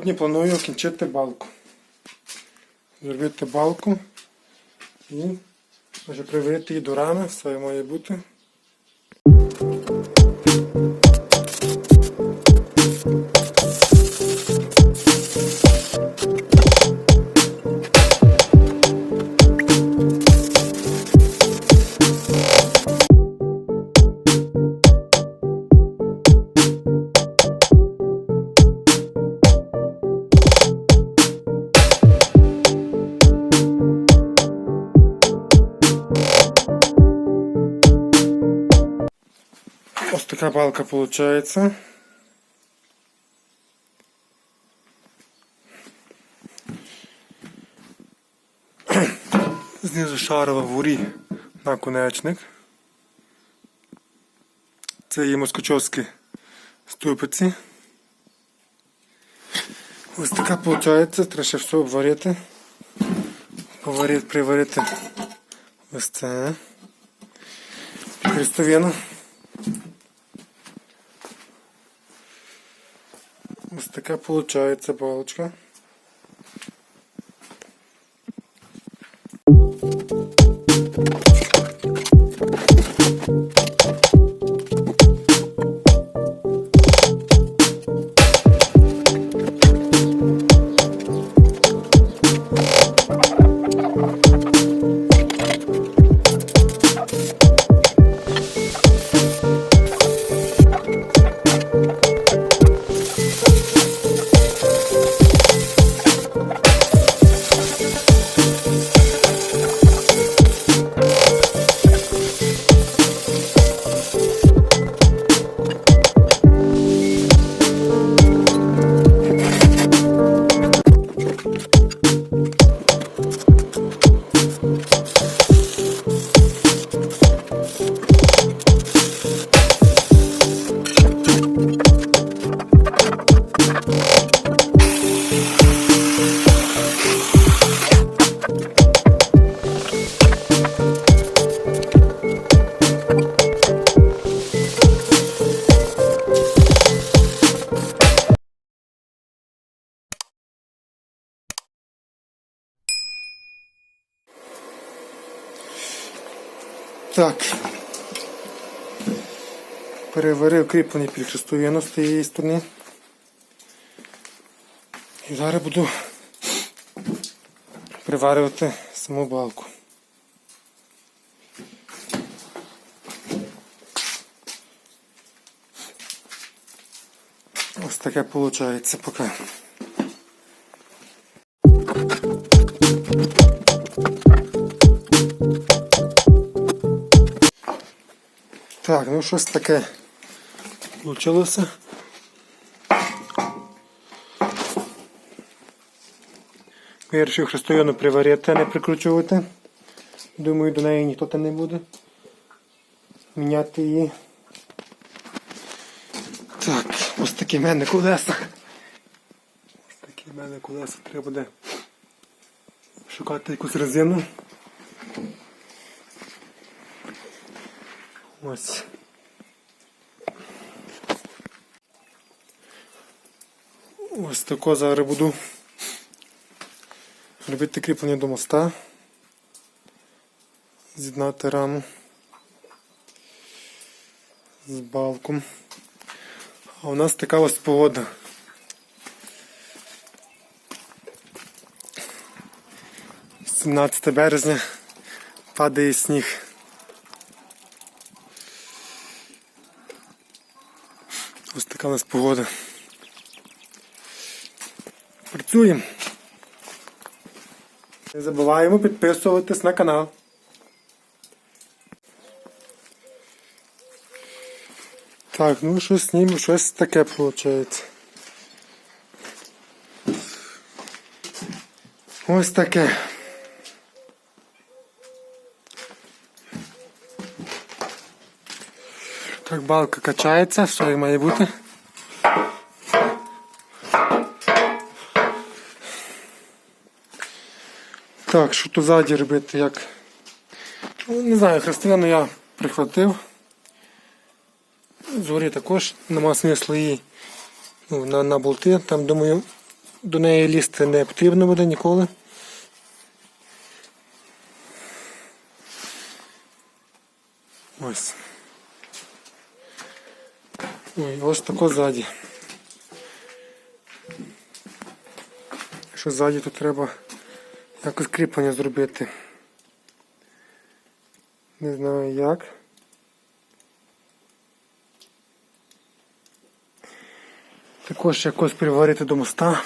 Сьогодні планую кінчити балку. Зробити балку і вже привити її до рами, все має бути. Така балка виходить. Знизу шарова вгорі наконечник. Це є москочовські ступиці. Ось така виходить, треба ще все обварити. Поварити, приварити ось це. Хрестовину. Ось получается виходить Так. Переварив кріплення під хрестовину з тієї сторони. І зараз буду приварювати саму балку. Ось таке виходить поки. Так, ну щось таке вийшло. Вирішив хрестовину приварити, не прикручувати. Думаю, до неї ніхто там не буде. Міняти її. Так, ось такі в мене колеса. Ось такі в мене колеса треба буде шукати якусь резину. Ось. Ось тако зараз буду робити кріплення до моста. З'єднати раму з балком. А у нас така ось погода. Сімнадцяте березня падає сніг. Ось така у погода. Працюємо. Не забуваємо підписуватись на канал. Так, ну щось з щось таке виходить. Ось таке. Так, балка качається, все як має бути. Так, що тут ззаді робити, як. Ну, не знаю, хрестину я прихватив. Згорі також нема смислу її ну, на, на болти, там думаю до неї лізти не потрібно буде ніколи. Ось. Ой, ось тако ззаді. Що ззаді тут треба якось кріплення зробити. Не знаю як. Також якось приварити до моста.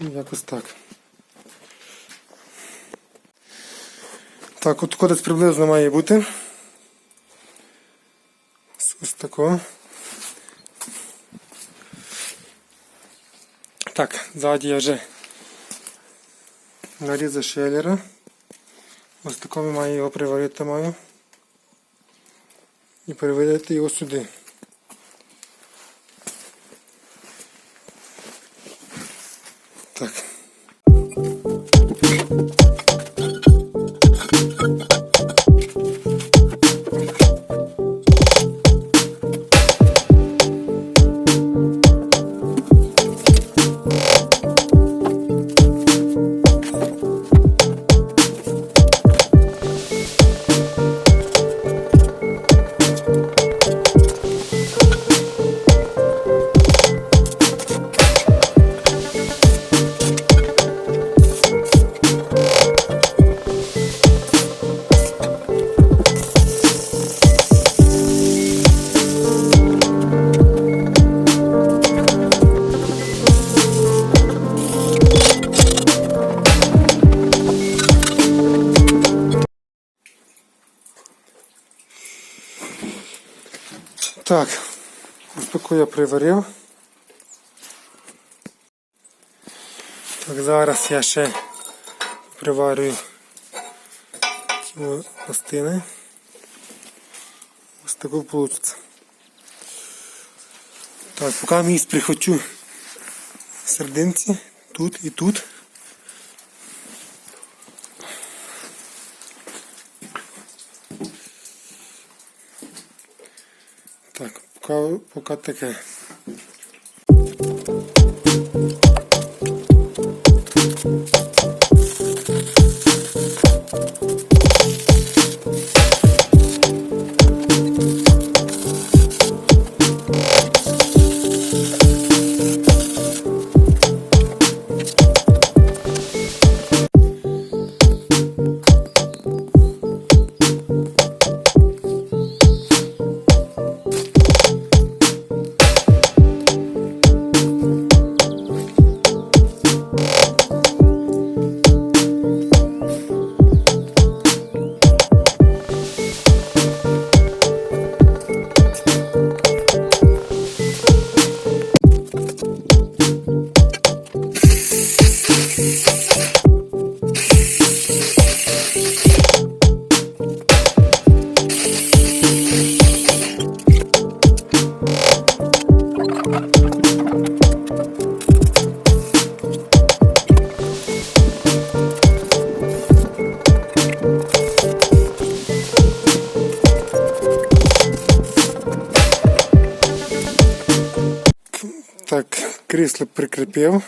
Ну, Якось так. Так, от кодець приблизно має бути. Ось- такого. Так, ззаді я вже нарізав шелера. Ось такого маю його приварити маю. І переведете його сюди. Так. Так, таку я приварив. Так, зараз я ще приварюю ці пластини. Ось таку вийде. Так, поки місць прихочу серединці, тут і тут. Так, поки, поки таке. Так, крісло прикріпив.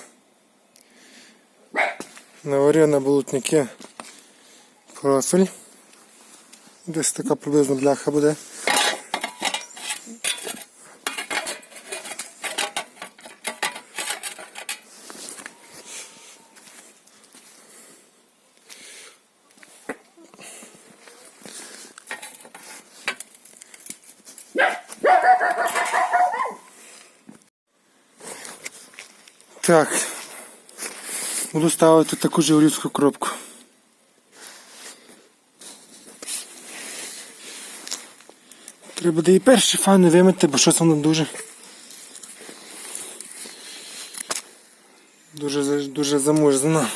Наварив на болотники профіль. Десь така приблизно бляха буде. Так. Буду ставити таку жигулівську коробку. Треба буде і перші фани вимити, бо щось воно дуже. Дуже, дуже замурзано.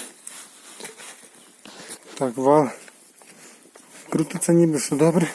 Так, вал. Крутиться ніби все добре.